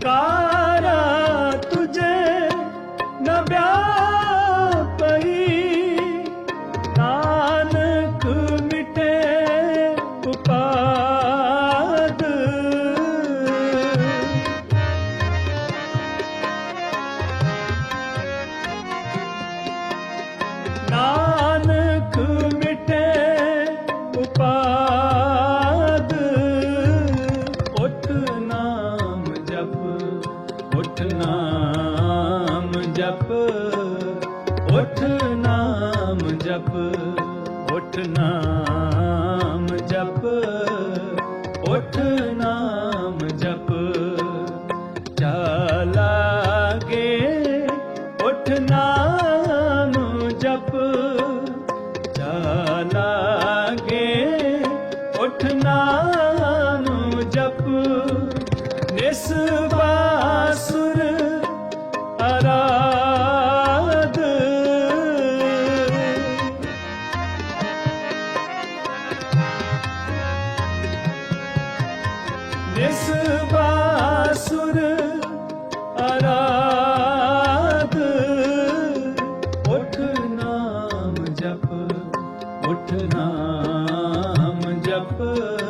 ਪੁਕਾਰਾ ਤੁਝੇ ਨ ਪਈ। ਨਾਨਕ ਮਿਟੇ ਉਪਾਦ। ਨਾਨਕ ਮਿਟੇ ਉਪਾਦ। ਉਠ ਨਾਮ ਜਪ, ਉਠ ਨਾਮ ਜਪ, ਉਠ ਨਾਮ ਜਪ, ਉਠ ਨਾਮ ਜਪ। ਚਾਲਾਗੇ ਉਠ ਨਾਮ ਜਪ ਚਾਲਾਗੇ ਉਠ ਨਾਮ ਜਿਸ ਬਾਸੁਰ ਅਰਾਧ ਜਪ ਉਠ ਜਪ।